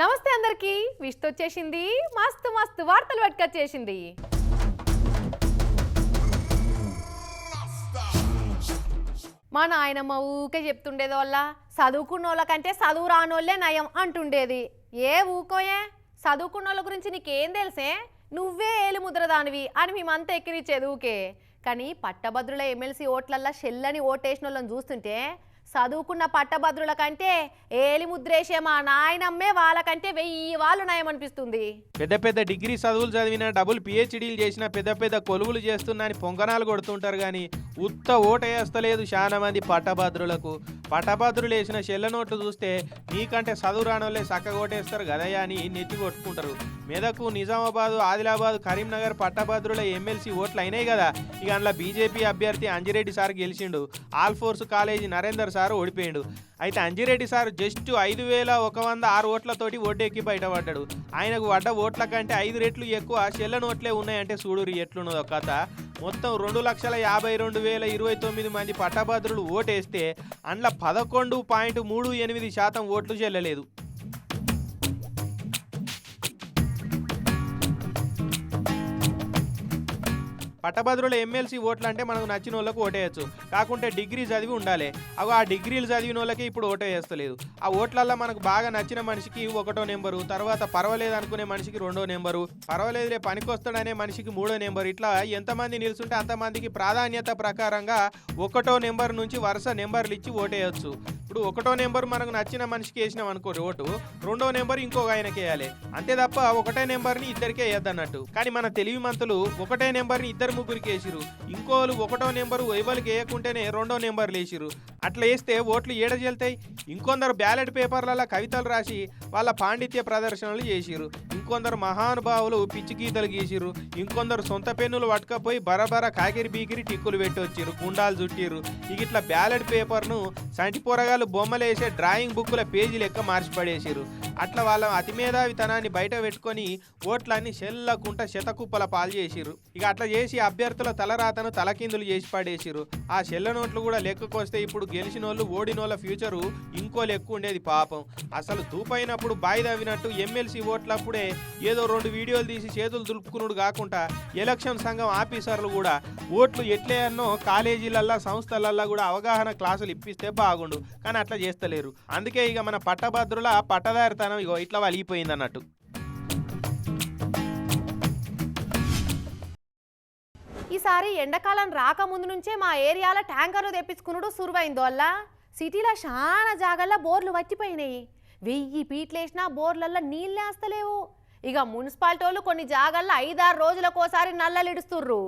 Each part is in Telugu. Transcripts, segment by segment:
నమస్తే అందరికి. విష్త వచ్చేసింది మస్తు మస్తు వార్తలు పట్టుకొచ్చేసింది. మా నాయనమ్మ ఊకే చెప్తుండేది వల్ల చదువుకున్న వాళ్ళకంటే చదువు రానోళ్ళే నయం అంటుండేది. ఏ ఊకోయే? చదువుకున్న వాళ్ళ గురించి నీకేం తెలిసే? నువ్వే ఏలు ముద్రదానివి అని మేమంతా ఎక్కిరిచ్చేది ఊకే. కానీ పట్టభద్రుల ఎమ్మెల్సీ ఓట్లల్లా షెల్లని ఓటేసిన వాళ్ళని చూస్తుంటే చదువుకున్న పట్టభద్రుల కంటే ఏలి ముద్రేసే మా నాయనమ్మే వాళ్ళకంటే వెయ్యి వాళ్ళు నయమనిపిస్తుంది. పెద్ద పెద్ద డిగ్రీ చదువులు చదివిన డబుల్ పిహెచ్డీలు చేసిన పెద్ద పెద్ద కొలువులు చేస్తున్నా అని పొంగనాలు కొడుతుంటారు కానీ ఉత్త ఓటేస్తలేదు చాలా మంది పట్టభద్రులకు. పట్టభద్రులు వేసిన చెల్ల నోట్లు చూస్తే నీకంటే చదువు రానోళ్ళే చక్క ఓటేస్తారు కదయ్యా అని నెత్తి కొట్టుకుంటారు. మెదకు నిజామాబాద్ ఆదిలాబాద్ కరీంనగర్ పట్టభద్రుల ఎమ్మెల్సీ ఓట్లు అయినాయి కదా. ఇక అందులో బీజేపీ అభ్యర్థి అంజిరెడ్డి సార్ గెలిచిండు. Alphores college Narender sir sir ఓడిపోయాడు. అయితే అంజిరెడ్డి సార్ జస్ట్ ఐదు వేల ఒక వంద ఆరు ఓట్లతోటి ఓటెక్కి బయటపడ్డాడు. ఆయనకు పడ్డ ఓట్ల కంటే ఐదు రెట్లు ఎక్కువ చెల్ల నోట్లే ఉన్నాయంటే చూడురి ఎట్లున్నదో కథ. మొత్తం రెండు లక్షల యాభై రెండు వేల ఇరవై తొమ్మిది మంది పట్టభద్రులు ఓటేస్తే అందులో పదకొండు పాయింట్ మూడు ఎనిమిది శాతం ఓట్లు చెల్లలేదు. పట్టభద్రుల ఎమ్మెల్సీ ఓట్లు అంటే మనకు నచ్చిన వాళ్ళకు ఓటేయచ్చు. కాకుంటే డిగ్రీ చదివి ఉండాలి. అవి ఆ డిగ్రీలు చదివిన వాళ్ళకి ఇప్పుడు ఓటే వేస్తలేదు ఆ ఓట్లల్లో మనకు బాగా నచ్చిన మనిషికి ఒకటో నెంబరు తర్వాత పర్వాలేదు అనుకునే మనిషికి రెండో నెంబరు పర్వాలేదులే పనికొస్తాడనే మనిషికి మూడో నెంబర్ ఇట్లా ఎంతమంది నిలుచుంటే అంతమందికి ప్రాధాన్యత ప్రకారంగా ఒకటో నెంబర్ నుంచి వరుస నెంబర్లు ఇచ్చి ఓటేయచ్చు. ఇప్పుడు ఒకటో నెంబర్ మనకు నచ్చిన మనిషికి వేసినాం అనుకో ఓటు రెండో నెంబర్ ఇంకొక ఆయనకి వేయాలి. అంతే తప్ప ఒకటే నెంబర్ని ఇద్దరికే వేయద్దన్నట్టు. కానీ మన తెలివి మంతులు ఒకటే నెంబర్ని ఇద్దరు ముగ్గురికి వేసిరు ఇంకోలు ఒకటో నెంబరు ఎవరికి వేయకుంటేనే రెండో నెంబర్లు వేసిరు అట్లా వేస్తే ఓట్లు ఏడజల్తాయి. ఇంకొందరు బ్యాలెట్ పేపర్లలో కవితలు రాసి వాళ్ళ పాండిత్య ప్రదర్శనలు చేసిరు ఇంకొందరు మహానుభావులు పిచ్చి గీతలు గీసిరు ఇంకొందరు సొంత పెన్నులు పట్టుకపోయి బరబర కాకిరి బీకిరి టిక్కులు పెట్టి వచ్చిరు గుండాలు చుట్టిరు ఇక ఇట్లా బ్యాలెట్ పేపర్ను సంటి పొరగాలు బొమ్మలేసే డ్రాయింగ్ బుక్కుల పేజీ లెక్క మార్చిపడేసిరు అట్లా వాళ్ళ అతి మేధావితనాన్ని బయట పెట్టుకొని ఓట్లన్నీ చెల్లకుంట శతకుప్పల పాలు చేసిరు ఇక అట్లా చేసి అభ్యర్థుల తలరాతను తలకిందులు చేసి పడేసిరు ఆ చెల్ల నోట్లు కూడా లెక్కకొస్తే ఇప్పుడు గెలిచిన వాళ్ళు ఓడినోళ్ళ ఫ్యూచరు ఇంకో లెక్క ఉండేది పాపం. అసలు దూపైనప్పుడు బాయి తవ్వినట్టు ఎమ్మెల్సీ ఓట్లప్పుడే ఏదో రెండు వీడియోలు తీసి చేతులు దులుపుకునుడు కాకుండా ఎలక్షన్ సంఘం ఆఫీసర్లు కూడా ఓట్లు ఎట్లేయన్నో కాలేజీలల్లో సంస్థలల్లో కూడా అవగాహన క్లాసులు ఇప్పిస్తే బాగుండు. కానీ అట్లా చేస్తలేరు. అందుకే ఇక మన పట్టభద్రుల పట్టదారితనం ఇగో ఇట్లా వలిగిపోయింది అన్నట్టు ఈసారి ఎండాకాలం రాకముందు నుంచే మా ఏరియాలో ట్యాంకర్లు తెప్పించుకున్నాడు సురువైందో వల్ల. సిటీలో చాలా జాగాల్లో బోర్లు వట్టిపోయినాయి. వెయ్యి పీట్లేసినా బోర్లల్లో నీళ్ళే వస్తలేవు ఇక మున్సిపాలిటీ వాళ్ళు కొన్ని జాగాల్లో ఐదారు రోజులకోసారి నల్లలు ఇడుస్తుర్రు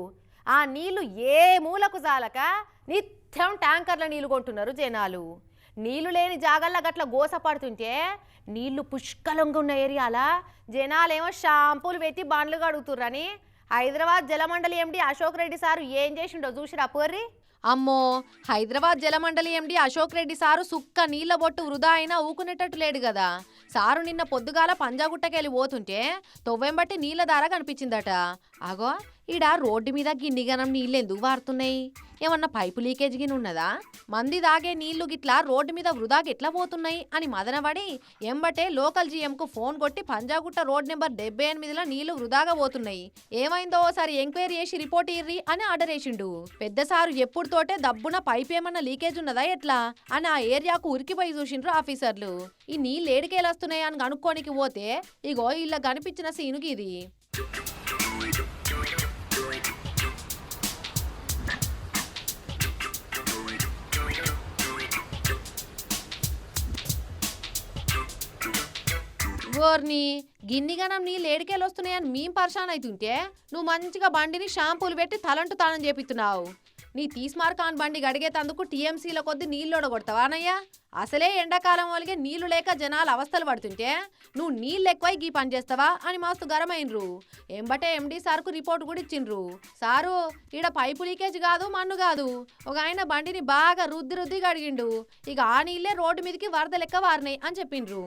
ఆ నీళ్ళు ఏ మూలకు జాలక? నిత్యం ట్యాంకర్ల నీళ్ళు కొంటున్నారు జనాలు. నీళ్ళు లేని జాగాల్లో గట్ల గోస పడుతుంటే నీళ్ళు పుష్కలంగా ఉన్న ఏరియాల? జనాలేమో షాంపూలు పెట్టి బండ్లు కడుగుతుర్రని హైదరాబాద్ జలమండలి ఎండి అశోక్ రెడ్డి సారు ఏం చేసిండో చూసిరా పోర్రి? అమ్మో హైదరాబాద్ జలమండలి ఎండి అశోక్ రెడ్డి సారు సుక్క నీళ్ళ బొట్టు వృధా అయినా ఊకునేటట్టు లేడు కదా సారు నిన్న పొద్దుగాల పంజాగుట్టకెళ్ళి పోతుంటే తొవ్వెంబట్టి నీళ్ళ దార కనిపించిందట. అగో ఈడ రోడ్డు మీద గిన్నిగనం నీళ్ళు ఎందుకు వారుతున్నాయి ఏమన్నా పైపు లీకేజ్ గిన్ ఉన్నదా? మంది దాగే నీళ్ళు గిట్లా రోడ్డు మీద వృధాకి ఎట్లా పోతున్నాయి? అని మదనబడి ఎంబటే లోకల్ జీఎంకు ఫోన్ కొట్టి పంజాగుట్ట రోడ్ నెంబర్ డెబ్బై ఎనిమిదిలో నీళ్ళు వృధాగా పోతున్నాయి. ఏమైందో ఓసారి ఎంక్వైరీ చేసి రిపోర్ట్ ఇర్రి అని ఆర్డర్ వేసిండు. పెద్ద సారు ఎప్పుడు తోటే దబ్బున పైప్ ఏమన్నా లీకేజ్ ఉన్నదా ఎట్లా? అని ఆ ఏరియాకు ఉరికిపోయి చూసిండ్రు ఆఫీసర్లు. ఈ నీళ్ళు ఏడికేలొస్తున్నాయి అని కనుక్కోనికి పోతే ఇగో ఇలా కనిపించిన సీనుకి ఇది. గోర్ని గిన్నిగనం నీళ్ళు ఏడికేలు వస్తున్నాయని మేం పర్షాన్ అవుతుంటే నువ్వు మంచిగా బండిని షాంపూలు పెట్టి తలంటు తాళం చేపిస్తున్నావు నీ తీస్మార్కాన్ బండి గడిగేతందుకు టీఎంసీల కొద్ది నీళ్ళు ఒడగొడతావానయ్యా అసలే ఎండాకాలం వలిగే నీళ్ళు లేక జనాలు అవస్థలు పడుతుంటే నువ్వు నీళ్ళు ఎక్కువై గీ పని చేస్తావా అని మస్తు గరమైనరు ఎంబటే ఎండీ సార్కు రిపోర్ట్ కూడా ఇచ్చిండ్రు. సారు ఈడ పైపు లీకేజ్ కాదు మన్ను కాదు. ఒక ఆయన బండిని బాగా రుద్ది రుద్ది కడిగిండు ఇక ఆ నీళ్ళే రోడ్డు మీదకి వరద లెక్క వారినాయి అని చెప్పిండ్రు.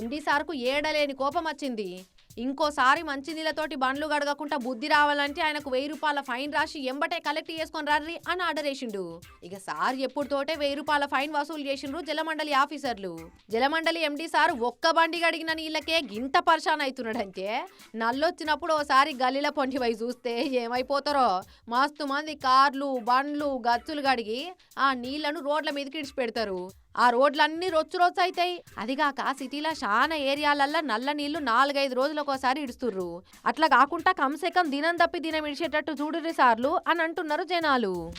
ఎండీ సార్కు ఏడలేని కోపం వచ్చింది ఇంకోసారి మంచినీళ్ళతోటి బండ్లు గడగకుండా బుద్ధి రావాలంటే ఆయనకు వెయ్యి రూపాయల ఫైన్ రాసి ఎంబటే కలెక్ట్ చేసుకొని రర్రి అని ఆర్డర్ వేసిండు. ఇక సార్ ఎప్పుడుతోటే వెయ్యి రూపాయల ఫైన్ వసూలు చేసిండ్రు జలమండలి ఆఫీసర్లు. జలమండలి ఎండి సార్ ఒక్క బండి గడిగిన నీళ్ళకే గింత పర్షాన్ అవుతున్నాడంటే నల్లొచ్చినప్పుడు ఓసారి గల్లీల పొంటి పోయి చూస్తే ఏమైపోతారో? మస్తు మంది కార్లు బండ్లు గచ్చులు గడిగి ఆ నీళ్ళను రోడ్ల మీదకి ఇడిచి పెడతారు ఆ రోడ్లన్నీ రొచ్చు రొచ్చు అవుతాయి అదిగాక సిటీలో చాలా ఏరియాలల్లో నల్ల నీళ్ళు నాలుగైదు రోజులకోసారి ఒకసారి ఇడుస్తుర్రు. అట్లా కాకుండా కమ్సే కం దినం తప్పి దినం ఇడిచేటట్టు చూడురి సార్లు అని అంటున్నారు జనాలు.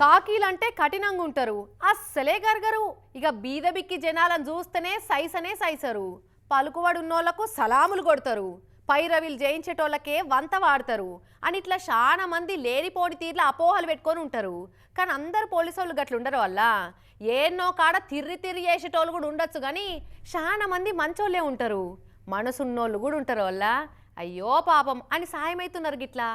కాకీలంటే కఠినంగా ఉంటారు. అస్సలే గరగరు. ఇక బీద బిక్కి జనాలను చూస్తేనే సైసనే సైసరు. పలుకుబడి ఉన్నోళ్ళకు సలాములు కొడతారు. పైరవిలు జయించేటోళ్ళకే వంత వాడతారు. అని ఇట్లా చాలా మంది లేనిపోని తీర్ల అపోహలు పెట్టుకొని ఉంటారు. కానీ అందరు పోలీసు వాళ్ళు గట్లుండరు వల్ల ఏన్నో కాడ తిర్రి తిరిగి చేసేటోళ్ళు కూడా ఉండొచ్చు కానీ చాలా మంది మంచోళ్ళే ఉంటారు. మనసున్నోళ్ళు కూడా ఉంటారు వల్ల అయ్యో పాపం అని సాయమవుతున్నారు గిట్లా.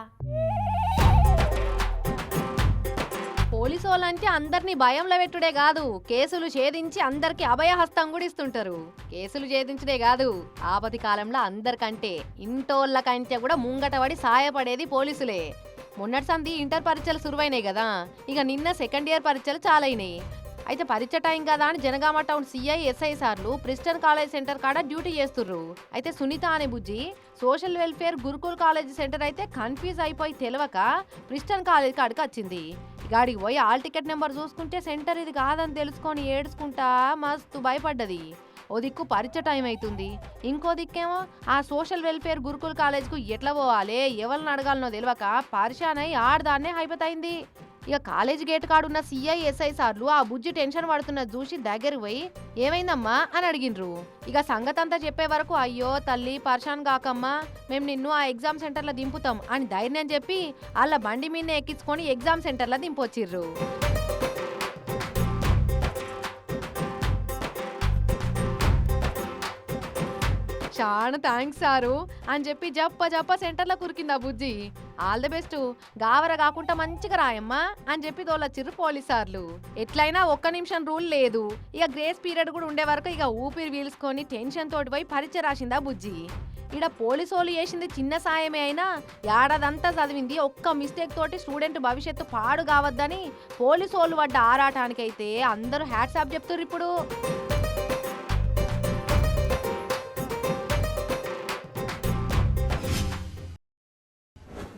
పోలీసు వాళ్ళంటే అందరినీ భయంలో పెట్టుడే కాదు. కేసులు ఛేదించి అందరికి అభయహస్తం కూడా ఇస్తుంటారు. కేసులు ఛేదించడే కాదు. ఆపతి కాలంలో అందరికంటే ఇంటోళ్ళ కంటే కూడా ముంగటపడి సాయపడేది పోలీసులే. మొన్నటి సంది ఇంటర్ పరీక్షలు సురువైనాయి కదా. ఇక నిన్న సెకండ్ ఇయర్ పరీక్షలు చాలైనాయి. అయితే పరీక్ష టైం కదా అని జనగామ టౌన్ సిఐ ఎస్ఐ సార్లు ప్రిస్టన్ కాలేజ్ సెంటర్ కాడ డ్యూటీ చేస్తుర్రు. అయితే సునీత అనే Bujji social welfare Gurukul college centre అయితే కన్ఫ్యూజ్ అయిపోయి తెలియక ప్రిస్టన్ కాలేజ్ కాడికి వచ్చింది. గాడికి పోయి ఆల్ టికెట్ నెంబర్ చూసుకుంటే సెంటర్ ఇది కాదని తెలుసుకొని ఏడ్చుకుంటా మస్తు భయపడ్డది. ఓ దిక్కు పరీక్ష టైం అవుతుంది ఇంకో దిక్కేమో ఆ సోషల్ వెల్ఫేర్ గురుకుల్ కాలేజ్కు ఎట్లా పోవాలి? ఎవరిని అడగాలనో తెలియక పరిశానై ఆడదాన్నే అయిపోతాయింది ఇక కాలేజ్ గేట్ కాడున్న సీఐ ఎస్ఐ సార్లు ఆ బుజ్జి టెన్షన్ పడుతున్నది చూసి దగ్గర పోయి ఏమైందమ్మా? అని అడిగిండ్రు. ఇక సంగతంతా చెప్పే వరకు అయ్యో తల్లి పర్షాన్ కాకమ్మా మేము నిన్ను ఆ ఎగ్జామ్ సెంటర్లో దింపుతాం అని ధైర్యం చెప్పి వాళ్ళ బండి మీద ఎక్కించుకొని ఎగ్జామ్ సెంటర్లో దింపొచ్చిర్రు. చాలా థ్యాంక్స్ సారు అని చెప్పి జప్ప జప్ప సెంటర్లో కురికింది ఆ బుజ్జి. All the best. గావర కాకుండా మంచిగా రాయమ్మా అని చెప్పి తోలొచ్చిర్రు పోలీసార్లు. ఎట్లయినా ఒక్క నిమిషం రూల్ లేదు. ఇక గ్రేస్ పీరియడ్ కూడా ఉండే వరకు ఇక ఊపిరి పీల్చుకొని టెన్షన్ తోటి పోయి పరీక్ష రాసిందా బుజ్జి? ఇడ పోలీసోలు చేసింది చిన్న సాయమే అయినా ఏడాదంతా చదివింది. ఒక్క మిస్టేక్ తోటి స్టూడెంట్ భవిష్యత్తు పాడు కావద్దని పోలీసోలు పడ్డ ఆరాటానికైతే అందరూ హ్యాట్సాప్ చెప్తున్నారు ఇప్పుడు.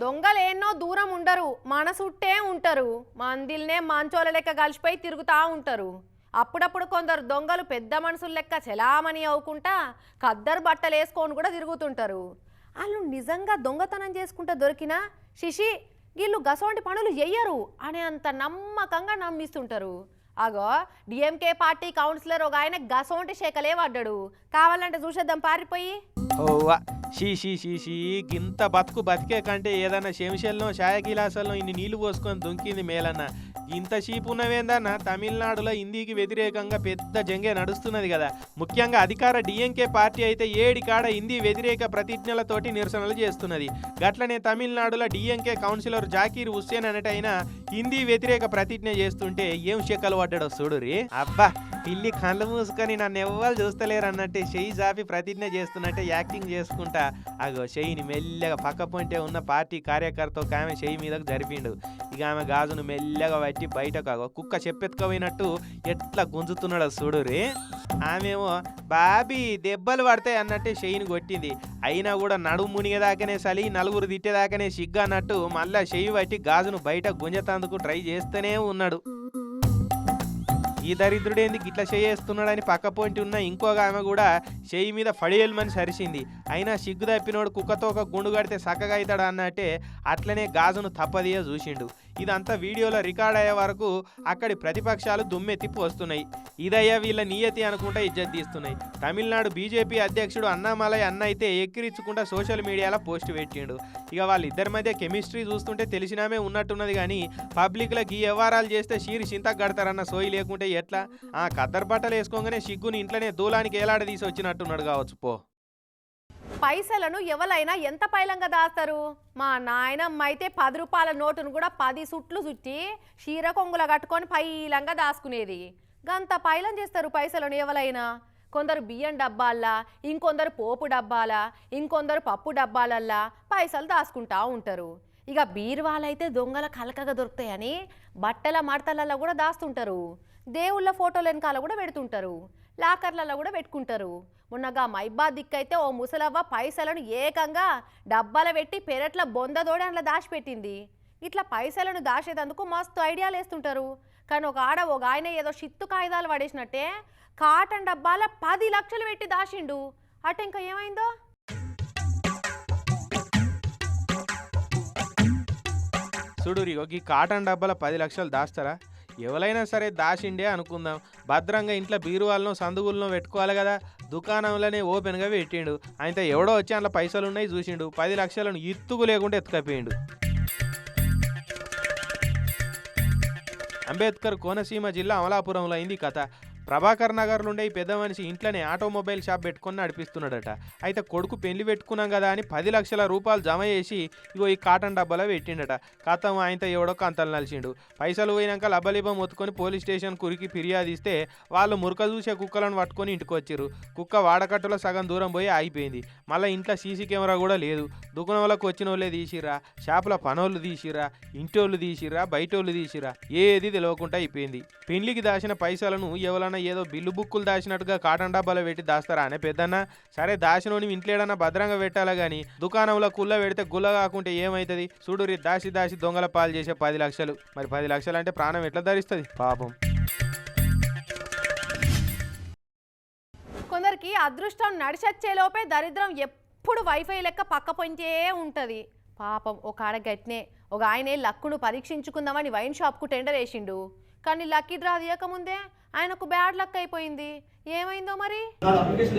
దొంగలు ఎన్నో దూరం ఉండరు మనసుట్టే ఉంటారు. మందిల్నే మంచోల లెక్క కలిసిపోయి తిరుగుతూ ఉంటారు. అప్పుడప్పుడు కొందరు దొంగలు పెద్ద మనుషుల లెక్క చెలామణి అవ్వకుండా కద్దరు బట్టలు వేసుకొని కూడా తిరుగుతుంటారు. వాళ్ళు నిజంగా దొంగతనం చేసుకుంటా దొరికినా శిషి వీళ్ళు గసోంటి పనులు చెయ్యరు అనే అంత నమ్మకంగా నమ్మిస్తుంటారు. అగో డిఎంకే పార్టీ కౌన్సిలర్ ఒక ఆయన గసోంటి శేఖలే పడ్డాడు. కావాలంటే చూసేద్దాం పారిపోయి. ఓవా షీ షీ షీ షీ గింత బతుకు బతికే కంటే ఏదన్నా శంశల్లో ఛాయ ఇన్ని నీళ్ళు పోసుకొని దుంకింది మేలన్న. ఇంత షీపు ఉన్నవేందన్న తమిళనాడులో హిందీకి వ్యతిరేకంగా పెద్ద జంగే నడుస్తున్నది కదా. ముఖ్యంగా అధికార డిఎంకే పార్టీ అయితే ఏడి కాడ హిందీ వ్యతిరేక ప్రతిజ్ఞలతోటి నిరసనలు చేస్తున్నది. గట్లనే తమిళనాడులో డిఎంకే కౌన్సిలర్ జాకీర్ హుస్సేన్ అనేటైనా హిందీ వ్యతిరేక ప్రతిజ్ఞ చేస్తుంటే ఏం శకలు పడ్డాడో చూడురి అబ్బా! పిల్లి కళ్ళు మూసుకొని నన్ను ఎవ్వరు చూస్తలేరు అన్నట్టే చెయ్యి జాపి ప్రతిజ్ఞ చేస్తున్నట్టే యాక్టింగ్ చేసుకుంటా. అగో చెయ్యిని మెల్లగా పక్క పొంటే ఉన్న పార్టీ కార్యకర్త ఒక ఆమె చెయ్యి మీదకు జరిపిండు. ఇక ఆమె గాజును మెల్లగా పట్టి బయటకు అగో కుక్క చెప్పెత్తుకపోయినట్టు ఎట్లా గుంజుతున్నాడో చూడురి ఆమెమో బాబీ దెబ్బలు పడతాయి అన్నట్టే చెయ్యిని కొట్టింది. అయినా కూడా నడుము మునిగేదాకనే సలి నలుగురు తిట్టేదాకనే సిగ్గు అన్నట్టు మళ్ళా చెయ్యి పట్టి గాజును బయట గుంజతందుకు ట్రై చేస్తూనే ఉన్నాడు. ఈ దరిద్రుడేంది గిట్ల చేయేస్తున్నాడని పక్క పొంటి ఉన్న ఇంకొక ఆమె కూడా చెయ్యి మీద ఫడియల్మని సరిసింది. అయినా సిగ్గు తప్పినోడు కుక్కతో ఒక గుండు కడితే చక్కగా అవుతాడు అన్నట్టే అట్లనే గాజును తప్పదియో చూసిండు. ఇదంతా వీడియోలో రికార్డ్ అయ్యే వరకు అక్కడి ప్రతిపక్షాలు దుమ్మెత్తిప్పు వస్తున్నాయి. ఇదయ్యా వీళ్ళ నియతి అనుకుంటా ఇజ్జత్ తీస్తున్నాయి. తమిళనాడు బీజేపీ అధ్యక్షుడు అన్నామలై అన్న అయితే ఎక్కిరించుకుంటా సోషల్ మీడియాలో పోస్ట్ పెట్టిండు. ఇక వాళ్ళిద్దరి మధ్య కెమిస్ట్రీ చూస్తుంటే తెలిసినామే ఉన్నట్టున్నది కానీ పబ్లిక్లో గీ వ్యవహారాలు చేస్తే షీరి చింతకు కడతారన్న సోయి లేకుంటే ఎట్లా? ఆ కద్దరు బట్టలు వేసుకోగానే సిగ్గుని ఇంట్లోనే దూలానికి ఏలాడ తీసి వచ్చినట్టున్నాడు కావచ్చు పో. పైసలను ఎవరైనా ఎంత పైలంగా దాస్తారు? మా నాయనమ్మ అయితే పది రూపాయల నోటును కూడా పది సుట్లు చుట్టి చీర కొంగుల కట్టుకొని పైలంగా దాచుకునేది గంత పైలం చేస్తారు పైసలను ఎవరైనా కొందరు బియ్యం డబ్బాల్లా ఇంకొందరు పోపు డబ్బాలా ఇంకొందరు పప్పు డబ్బాలల్లా పైసలు దాచుకుంటా ఉంటారు. ఇక బీరువాలైతే దొంగల కలకగా దొరుకుతాయని బట్టల మడతలలో కూడా దాస్తుంటారు. దేవుళ్ళ ఫోటోల వెనకాల కూడా పెడుతుంటారు. లాకర్లలో కూడా పెట్టుకుంటారు. మొన్నగా మైబా దిక్కైతే ఓ ముసలవ్వ పైసలను ఏకంగా డబ్బాల పెట్టి పెరట్ల బొందదోడి అందులో దాచిపెట్టింది. ఇట్లా పైసలను దాచేదందుకు మస్తు ఐడియాలు వేస్తుంటారు. కానీ ఒక ఆడ ఒక ఆయన ఏదో షిత్తు కాగితాలు పడేసినట్టే కాటన్ డబ్బాల పది లక్షలు పెట్టి దాచిండు. అటు ఇంకా ఏమైందో? చూడురి ఈ కాటన్ డబ్బాల పది లక్షలు దాస్తారా? ఎవరైనా సరే దాచిండే అనుకుందాం. భద్రంగా ఇంట్లో బీరువాలను సందుగులను పెట్టుకోవాలి కదా. దుకాణంలోనే ఓపెన్గా పెట్టిండు. ఆయన ఎవడో వచ్చి అందులో పైసలు ఉన్నాయి చూసిండు. పది లక్షలను ఇత్తుకు లేకుండా ఎత్తుకపోయిండు. అంబేద్కర్ కోనసీమ జిల్లా అమలాపురంలో అయింది కథ. ప్రభాకర్ నగర్లో ఉండే ఈ పెద్ద మనిషి ఇంట్లోనే ఆటోమొబైల్ షాప్ పెట్టుకొని నడిపిస్తున్నాడట. అయితే కొడుకు పెళ్ళి పెట్టుకున్నాం కదా అని పది లక్షల రూపాయలు జమ చేసి ఇగో ఈ కాటన్ డబ్బాలో పెట్టిండట. కథం ఆయనతో ఎవడో కంతలు నలిచిండు పైసలు పోయినాక లబలిబం మొత్తుకొని పోలీస్ స్టేషన్ కురికి ఫిర్యాదు ఇస్తే వాళ్ళు మురక చూసే కుక్కలను పట్టుకొని ఇంటికి వచ్చారు కుక్క వాడకట్టులో సగం దూరం పోయి ఆగిపోయింది. మళ్ళీ ఇంట్లో సీసీ కెమెరా కూడా లేదు. దుకాణంలోకి వచ్చిన వాళ్ళే తీసిరా షాపుల పనోళ్ళు తీసిరా ఇంటోళ్ళు తీసిరా బయటోళ్ళు తీసిరా ఏది తెలియకుండా అయిపోయింది. పెళ్ళికి దాచిన పైసలను ఎవరన్నా ఏదో బిల్లు బుక్కులు దాచినట్టుగా కాటన్ డబ్బాలో పెట్టి దాస్తారా? అనే పెద్దన్న సరే దాచినోని ఇంట్లేడన్నా భద్రంగా పెట్టాలా కానీ దుకాణంలో కుల్ల పెడితే గుల్ల కాకుంటే ఏమైతుంది? చూడురి దాసి దాసి దొంగల పాలు చేసే పది లక్షలు. మరి పది లక్షలు అంటే ప్రాణం ఎట్లా ధరిస్తుంది? పాపం. కొందరికి అదృష్టం నడిచొచ్చేలోపే దరిద్రం ఎప్పుడు వైఫై లెక్క పక్క పొంచే ఉంటుంది. పాపం ఒక ఆడ గట్నే ఒక ఆయనే లక్కును పరీక్షించుకుందామని వైన్ షాప్కు టెండర్ వేసిండు. కానీ లక్కీ డ్రా తీయకముందే ఆయనకు బ్యాడ్ లక్ అయిపోయింది. ఏమైందో మరి? అప్లికేషన్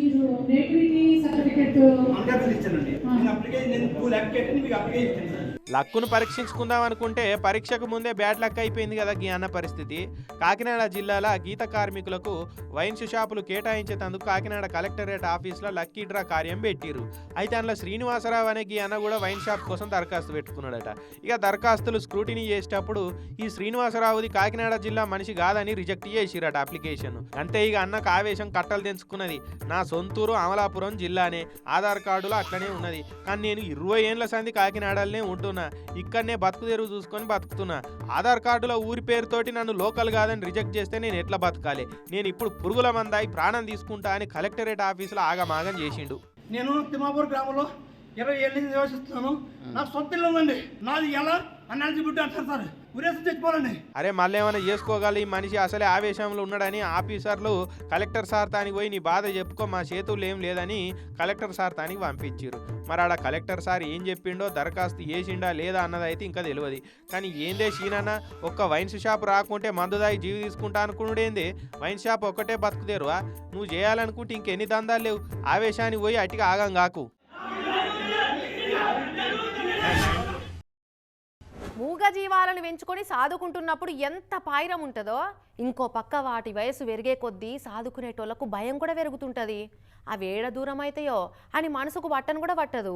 మీరు నేటివిటీ సర్టిఫికెట్ అంబేద్కర్ ఇచ్చానండి. నేను అప్లికేషన్ నేను టూ ల్యాక్ కట్టి మీకు అప్లికేషన్ ఇచ్చాను సార్. లక్కును పరీక్షించుకుందాం అనుకుంటే పరీక్షకు ముందే బ్యాడ్ లక్ అయిపోయింది కదా గీ అన్న పరిస్థితి. కాకినాడ జిల్లాల గీత కార్మికులకు వైన్స్ షాపులు కేటాయించేందుకు కాకినాడ కలెక్టరేట్ ఆఫీస్లో లక్కీ డ్రా కార్యం పెట్టిరు అయితే అందులో శ్రీనివాసరావు అనే గీ అన్న కూడా వైన్ షాప్ కోసం దరఖాస్తు పెట్టుకున్నాడట. ఇక దరఖాస్తులు స్క్రూటినీ చేసేటప్పుడు ఈ శ్రీనివాసరావుది కాకినాడ జిల్లా మనిషి కాదని రిజెక్ట్ చేసిరట అప్లికేషన్ అంతే ఇక అన్నకు ఆవేశం కట్టలు తెంచుకున్నది. నా సొంతూరు అమలాపురం జిల్లానే. ఆధార్ కార్డులో అట్లనే ఉన్నది. కానీ నేను ఇరవై ఏండ్ల సంది కాకినాడలోనే ఉంటున్నా. ఇక్కడనే బతుకు తెరువు చూసుకొని బతుకుతున్నా. ఆధార్ కార్డులో ఊరి పేరుతోటి నన్ను లోకల్ కాదని రిజెక్ట్ చేస్తే నేను ఎట్లా బతకాలి? నేను ఇప్పుడు పురుగుల మందాయి ప్రాణం తీసుకుంటా అని కలెక్టరేట్ ఆఫీసులో ఆగమాగం చేసిండు. నేను తిమాపూర్ గ్రామంలో ఇరవై ఏళ్ళ నుంచి నివసిస్తున్నాను. నాకు సొంత ఇల్లు ఉందండి. నాది ఎలా అన్నాల్సి బిడ్డ అంటారు సార్. ఉరేసి అరే మళ్ళీ ఏమైనా చేసుకోగల ఈ మనిషి అసలే ఆవేశంలో ఉన్నాడని ఆఫీసర్లు కలెక్టర్ సార్ తానికి పోయి నీ బాధ చెప్పుకో మా చేతులు ఏం లేదని కలెక్టర్ సార్ తానికి పంపించారు మరి ఆడ కలెక్టర్ సార్ ఏం చెప్పిండో దరఖాస్తు చేసిండా లేదా అన్నది అయితే ఇంకా తెలియదు కానీ ఏందే షీనన్న ఒక్క వైన్స్ షాప్ రాకుంటే మందు దాగి జీవి తీసుకుంటా అనుకున్నాడేంది వైన్ షాప్ ఒక్కటే బతుకుదేరువా నువ్వు చేయాలనుకుంటే ఇంకెన్ని దందాలు లేవు. ఆవేశానికి పోయి అట్టిగా ఆగం కాకు. మూగ జీవాలను పెంచుకొని సాదుకుంటున్నప్పుడు ఎంత పాయిరం ఉంటుందో ఇంకో పక్క వాటి వయసు పెరిగే కొద్దీ సాదుకునేటోళ్ళకు భయం కూడా పెరుగుతుంటుంది. అవి ఏడ దూరం అవుతాయో అని మనసుకు బట్టను కూడా పట్టదు.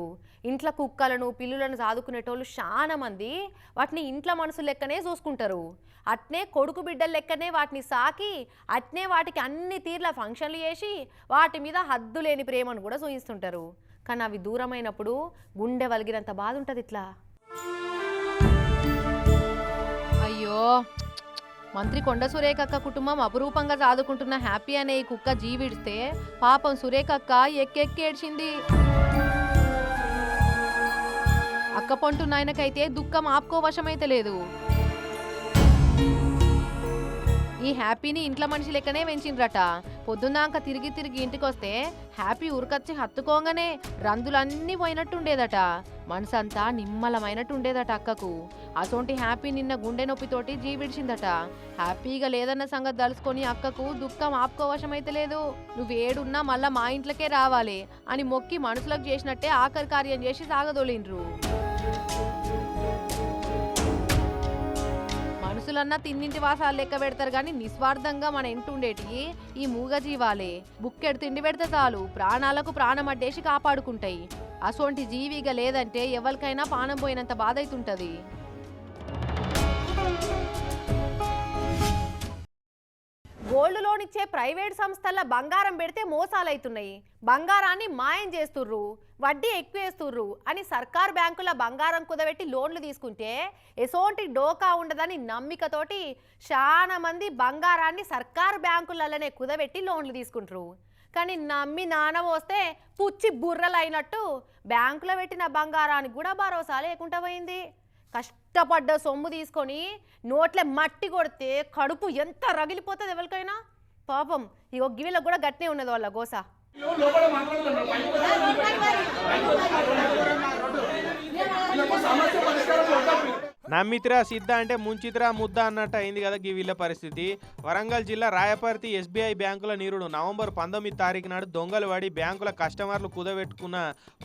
ఇంట్లో కుక్కలను పిల్లులను సాదుకునేటోళ్ళు చాలా మంది వాటిని ఇంట్లో మనసు లెక్కనే చూసుకుంటారు. అట్నే కొడుకు బిడ్డల లెక్కనే వాటిని సాకి అట్నే వాటికి అన్ని తీర్ల ఫంక్షన్లు చేసి వాటి మీద హద్దు లేని ప్రేమను కూడా చూపిస్తుంటారు కానీ అవి దూరమైనప్పుడు గుండె వలిగినంత బాధ ఉంటుంది ఇట్లా. మంత్రి కొండ సురేఖక్క కుటుంబం అపురూపంగా సాదుకుంటున్న హ్యాపీ అనే ఈ కుక్క జీవిడిస్తే పాపం సురేఖక్క ఎక్కెక్కి ఏడ్చింది అక్క పంటు నాయనకైతే దుఃఖం ఆపుకోవశమైతే లేదు. ఈ హ్యాపీని ఇంట్లో మనిషి లెక్కనే పెంచిండ్రట. పొద్దున్నాక తిరిగి తిరిగి ఇంటికి వస్తే హ్యాపీ ఉరకచ్చి హత్తుకోగానే రందులన్నీ పోయినట్టుండేదట. మనసంతా నిమ్మలమైనట్టుండేదట అక్కకు. అసొంటి హ్యాపీ నిన్న గుండె నొప్పితోటి జీవిడిచిందట హ్యాపీగా లేదన్న సంగతి తలుసుకొని అక్కకు దుఃఖం ఆపుకోవశమైతే లేదు. నువ్వేడున్నా మళ్ళా మా ఇంట్లోకే రావాలి అని మొక్కి మనసులకు చేసినట్టే ఆఖరి కార్యం చేసి సాగదోలిండ్రు. మనుషులన్నా తిన్నింటి వాసాలు లెక్క పెడతారు కానీ నిస్వార్థంగా మన ఇంటుండేటి ఈ మూగ జీవాలే బుక్కెడు తిండి పెడితే చాలు ప్రాణాలకు ప్రాణం అడ్డేసి కాపాడుకుంటాయి. అసొంటి జీవిగా లేదంటే ఎవరికైనా పానం పోయినంత బాధ అవుతుంటది గోల్డ్ లోన్ ఇచ్చే ప్రైవేట్ సంస్థల బంగారం పెడితే మోసాలవుతున్నాయి బంగారాన్ని మాయం చేస్తుర్రు వడ్డీ ఎక్కువేస్తుర్రు అని సర్కార్ బ్యాంకుల బంగారం కుదబెట్టి లోన్లు తీసుకుంటే ఎసోంటి డోకా ఉండదని నమ్మికతోటి చాలా మంది బంగారాన్ని సర్కార్ బ్యాంకులలోనే కుదబెట్టి లోన్లు తీసుకుంటారు. కానీ నమ్మి నానవోస్తే వస్తే పుచ్చి బుర్రలు అయినట్టు బ్యాంకులో పెట్టిన బంగారానికి కూడా భరోసా లేకుండా పోయింది. కష్టపడ్డ సొమ్ము తీసుకొని నోట్లే మట్టి కొడితే కడుపు ఎంత రగిలిపోతుంది ఎవరికైనా? పాపం. ఈ గివిలకు కూడా గట్నే ఉన్నది వాళ్ళ గోస. నమ్మితిరా సిద్ధ అంటే ముంచితిరా ముద్ద అన్నట్టు అయింది కదా ఈ వీళ్ళ పరిస్థితి. వరంగల్ జిల్లా రాయపర్తి ఎస్బీఐ బ్యాంకుల నీరుడు. నవంబర్ పంతొమ్మిది తారీఖు నాడు దొంగలు పడి బ్యాంకుల కస్టమర్లు కుదబెట్టుకున్న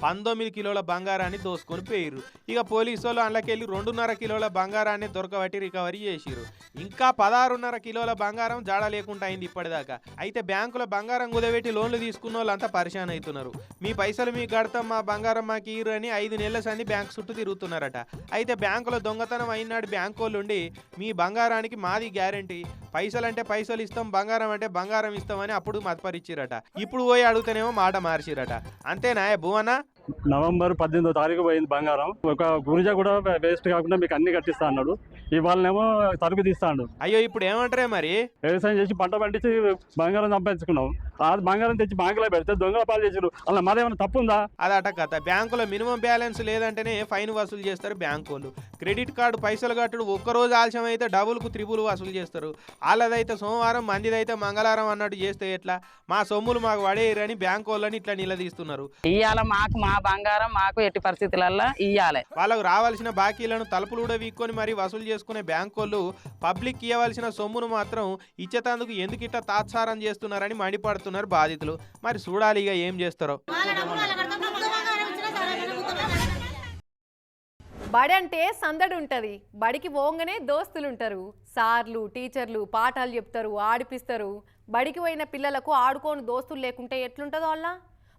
పంతొమ్మిది కిలోల బంగారాన్ని దోసుకొని పోయిర్రు. ఇక పోలీసు వాళ్ళు అందులోకెళ్ళి రెండున్నర కిలోల బంగారాన్ని దొరకబట్టి రికవరీ చేసిరు ఇంకా పదహారున్నర కిలోల బంగారం జాడ లేకుండా అయింది ఇప్పటిదాకా. అయితే బ్యాంకుల బంగారం కుదబెట్టి లోన్లు తీసుకున్న వాళ్ళంతా పరిశాన్ అవుతున్నారు మీ పైసలు మీకు కడతాం మా బంగారం మాకు ఇరు అని ఐదు నెలల సంది బ్యాంక్ చుట్టూ తిరుగుతున్నారట. అయితే బ్యాంకులో దొంగతనం అయినాడు బ్యాంకు వాళ్ళు ఉండి మీ బంగారానికి మాది గ్యారంటీ. పైసలు అంటే పైసలు ఇస్తాం బంగారం అంటే బంగారం ఇస్తామని అప్పుడు మతపరిచిరట ఇప్పుడు పోయి అడుగుతానేమో మాట మార్చిరట. అంతేనా భువనా? నవంబర్ పద్దెనిమిదో తారీఖు పోయింది బంగారం. ఒక గురిజా కూడా వేస్ట్ కాకుండా మీకు అన్ని కట్టిస్తా అన్నాడు. ఇవాళనేమో తరుగు తీస్తాడు అయ్యో ఇప్పుడు ఏమంటారే మరి? వ్యవసాయం చేసి పంట పండించి బంగారం సంపాదించుకున్నాం. ఆ బంగారం తెచ్చి బ్యాంకులో పెడితే దొంగల పాలు చేసారు అలా మాదేమైనా తప్పు ఉందా అదట కథ. బ్యాంకులో మినిమం బ్యాలెన్స్ లేదంటేనే ఫైన్ వసూలు చేస్తారు బ్యాంకు వాళ్ళు క్రెడిట్ కార్డు పైసలు కట్టుడు ఒక్కరోజు ఆలస్యం అయితే డబుల్కు త్రిబుల్ వసూలు చేస్తారు. వాళ్ళదైతే సోమవారం మందిదైతే మంగళవారం అన్నట్టు చేస్తే ఎట్లా? మా సొమ్ములు మాకు పడేయరని బ్యాంకు వాళ్ళని ఇట్లా నిలదీస్తున్నారు. ఇయ్యాల మాకు మా బంగారం మాకు ఎట్టి పరిస్థితులల్లో ఇయ్యాలి. వాళ్ళకు రావాల్సిన బాకీలను తలుపులు కూడా వీక్కొని మరీ వసూలు చేసుకునే బ్యాంకు వాళ్ళు పబ్లిక్ ఇవ్వాల్సిన సొమ్మును మాత్రం ఇచ్చేతందుకు ఎందుకు ఇట్లా తాత్సారం చేస్తున్నారని మండిపడుతున్నారు బాధితులు. మరి చూడాలి ఇక ఏం చేస్తారో. బడి అంటే సందడి ఉంటుంది బడికి పోగానే దోస్తులు ఉంటారు సార్లు టీచర్లు పాఠాలు చెప్తారు ఆడిపిస్తారు. బడికి పోయిన పిల్లలకు ఆడుకోని దోస్తులు లేకుంటే ఎట్లుంటుందో వాళ్ళ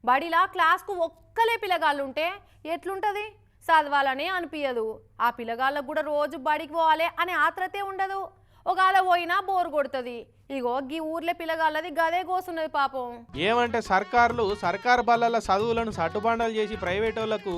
బడిలా క్లాస్కు ఒక్కలే పిల్లగాళ్ళు ఉంటే ఎట్లుంటుంది? చదవాలని అనిపించదు ఆ పిల్లగాళ్ళకు కూడా రోజు బడికి పోవాలి అనే ఆత్రతే ఉండదు. ఒకవేళ పోయినా బోర్ కొడుతుంది. ఇగో గీ ఊర్లో పిల్లగాళ్ళది గదే కోసున్నది పాపం. ఏమంటే సర్కార్లు సర్కార్ బల్లల చదువులను సట్టుబాండలు చేసి ప్రైవేట్ వాళ్ళకు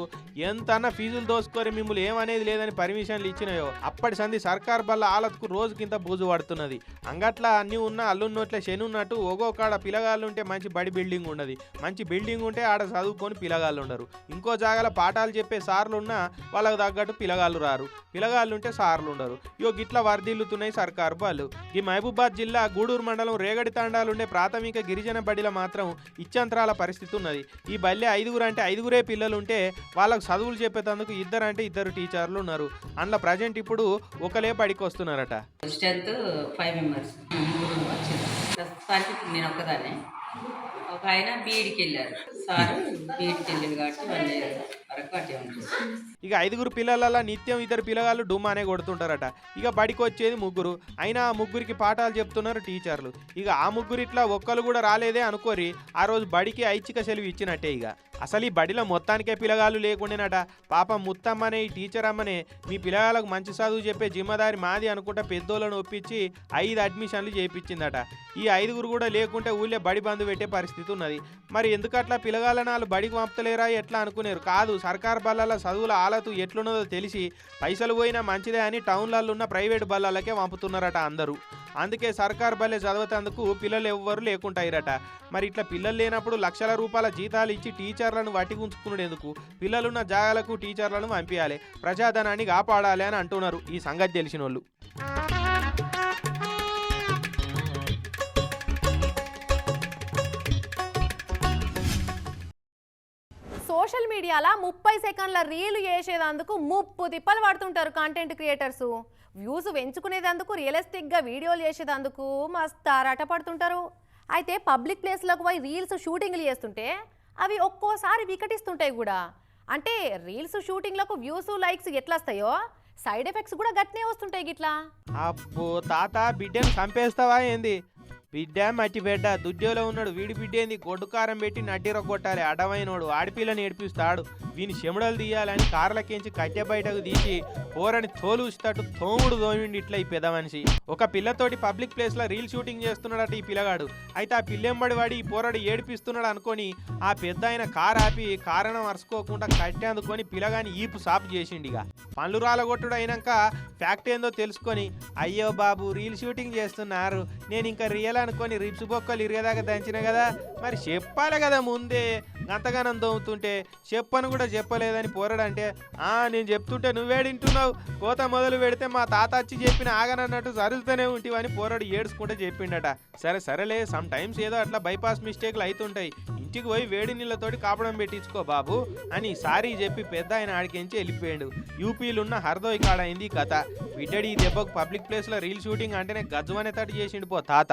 ఎంతన్నా ఫీజులు దోసుకొని మిమ్మల్ని ఏమనేది లేదని పర్మిషన్లు ఇచ్చినాయో అప్పటి సంది సర్కార్ బల్ల ఆలత్కు రోజుకింత బూజు పడుతున్నది. అంగట్లా అన్ని ఉన్న అల్లున్నట్లే శని ఉన్నట్టు ఒగో కాడ పిల్లగాళ్ళు ఉంటే మంచి బడి బిల్డింగ్ ఉన్నది. మంచి బిల్డింగ్ ఉంటే ఆడ చదువుకొని పిల్లగాళ్ళు ఉండరు. ఇంకో జాగాల పాఠాలు చెప్పే సార్లు ఉన్నా వాళ్ళకు తగ్గట్టు పిల్లగాళ్ళు రారు. పిల్లగాళ్ళు ఉంటే సార్లు ఉండరు. ఇగో గిట్ల వర్దిల్లుతున్నాయి సర్కార్ బళ్ళు ఈ మహబూబాద్ జిల్లా గూడూరు మండలం రేగడి తాండాలుండే ప్రాథమిక గిరిజన బడిలో మాత్రం ఇచ్చంతరాల పరిస్థితి ఉన్నది ఈ బల్లె ఐదుగురు అంటే ఐదుగురే పిల్లలుంటే వాళ్ళకు చదువులు చెప్పేటందుకు ఇద్దరు అంటే ఇద్దరు టీచర్లు ఉన్నారు. అందులో ప్రజెంట్ ఇప్పుడు ఒకలే బడికి వస్తున్నారట. Strength five members. నేను ఒక ఆయన బీఈడికి వెళ్ళారు. సార్ బీఈడికి వెళ్ళారు కాబట్టి ఇక ఐదుగురు పిల్లల నిత్యం ఇద్దరు పిల్లగాళ్ళు డుమ్మానే కొడుతుంటారట. ఇక బడికి వచ్చేది ముగ్గురు. అయినా ఆ ముగ్గురికి పాఠాలు చెప్తున్నారు టీచర్లు. ఇక ఆ ముగ్గురు ఇట్లా ఒక్కరు కూడా రాలేదే అనుకోరి ఆ రోజు బడికి ఐచ్ఛిక సెలవు ఇచ్చినట్టే ఇక. అసలు ఈ బడిలో మొత్తానికే పిల్లగాళ్ళు లేకుండానట. పాపం ముత్తమ్మనే ఈ టీచర్ అమ్మనే మీ పిల్లగాళ్ళకు మంచి చదువు చెప్పే జిమ్మదారి మాది అనుకుంటా పెద్దోళ్ళను ఒప్పించి ఐదు అడ్మిషన్లు చేయించిందట ఈ ఐదుగురు కూడా లేకుంటే ఊళ్ళో బడి బంధు పెట్టే పరిస్థితి ఉన్నది. మరి ఎందుకట్లా పిల్లగాళ్ళని వాళ్ళు బడికి పంపలేరా ఎట్లా అనుకునేరు? కాదు సర్కార్ బల్లాల చదువుల ఆలతు ఎట్లున్నదో తెలిసి పైసలు పోయినా మంచిదే అని టౌన్లలో ఉన్న ప్రైవేట్ బల్లాలకే పంపుతున్నారట అందరూ. అందుకే సర్కార్ బల్లే చదువుతందుకు పిల్లలు ఎవ్వరు లేకుంటాయిరట. మరి ఇట్లా పిల్లలు లేనప్పుడు లక్షల రూపాయల జీతాలు ఇచ్చి టీచర్లను వట్టి ఉంచుకునేందుకు పిల్లలున్న జాగాలకు టీచర్లను పంపించాలి ప్రజాధనాన్ని కాపాడాలి అని అంటున్నారు. ఈ సంగతి తెలిసిన వాళ్ళు సోషల్ మీడియాలో ముప్పై సెకండ్ల రీల్ చేసేదందుకు ముప్పు తిప్పలు పడుతుంటారు కంటెంట్ క్రియేటర్స్ వ్యూస్ పెంచుకునేదందుకు రియలిస్టిక్గా వీడియోలు చేసేదందుకు మస్తు ఆరాట పడుతుంటారు. అయితే పబ్లిక్ ప్లేస్లకు పోయి రీల్స్ షూటింగ్లు చేస్తుంటే అవి ఒక్కోసారి వికటిస్తుంటాయి కూడా. అంటే రీల్స్ షూటింగ్లకు వ్యూస్ లైక్స్ ఎట్లా వస్తాయో సైడ్ ఎఫెక్ట్స్ కూడా గట్నే వస్తుంటాయి గిట్లా. అబ్బో తాత బిడ్డను చంపేస్తావా ఏంది? బిడ్డ మట్టి బిడ్డ దుడ్డోలో ఉన్నాడు వీడి బిడ్డేంది? గొడ్డుకారం పెట్టి నడ్డిర కొట్టాలి. అడవైనోడు ఆడపిల్లని ఏడిపిస్తాడు. వీని చెమడలు తీయాలని కార్లకించి కట్టె బయటకు తీసి పోరని తోలు ఉచితట్టు తోముడు తోమిండి ఇట్లా ఈ పెద్ద మనిషి. ఒక పిల్లతోటి పబ్లిక్ ప్లేస్లో రీల్ షూటింగ్ చేస్తున్నాడట ఈ పిల్లగాడు. అయితే ఆ పిల్లెంబడి వాడి ఈ పోరాడు ఏడిపిస్తున్నాడు అనుకొని ఆ పెద్ద ఆయన కారు ఆపి కారణం అరుచుకోకుండా కట్టె అందుకొని పిల్లగాని ఈపు సాపు చేసిండు ఇక. పనులు రాలగొట్టుడు అయినాక ఫ్యాక్ట్ ఏందో తెలుసుకొని అయ్యో బాబు రీల్ షూటింగ్ చేస్తున్నారు. నేను ఇంకా రియల్ అనుకొని రిప్స్ బొక్కలు ఇరిగేదాకా దంచిన కదా మరి చెప్పాలి కదా ముందే. గంతగానం దోముతుంటే చెప్పను కూడా చెప్పలేదని పోరాడంటే ఆ నేను చెప్తుంటే నువ్వేడింటున్నావు కోత మొదలు పెడితే మా తాత వచ్చి చెప్పిన ఆగనన్నట్టు సరులుతూనే ఉంటివని పోరాడు ఏడుచుకుంటే చెప్పిండట. సరే సరేలే సమ్ టైమ్స్ ఏదో అట్లా బైపాస్ మిస్టేక్లు అవుతుంటాయి ఇంటికి పోయి వేడి నీళ్ళతోటి కాపడం పెట్టించుకో బాబు అని సారీ చెప్పి పెద్ద ఆయన ఆడికించి వెళ్ళిపోయాడు. యూపీలున్న హర్దోయ్ కాడ అయింది కథ. బిడ్డడి ఈ దెబ్బకు పబ్లిక్ ప్లేస్లో రీల్ షూటింగ్ అంటేనే గజ్జమనే తట్టు చేసిండు పో తాత.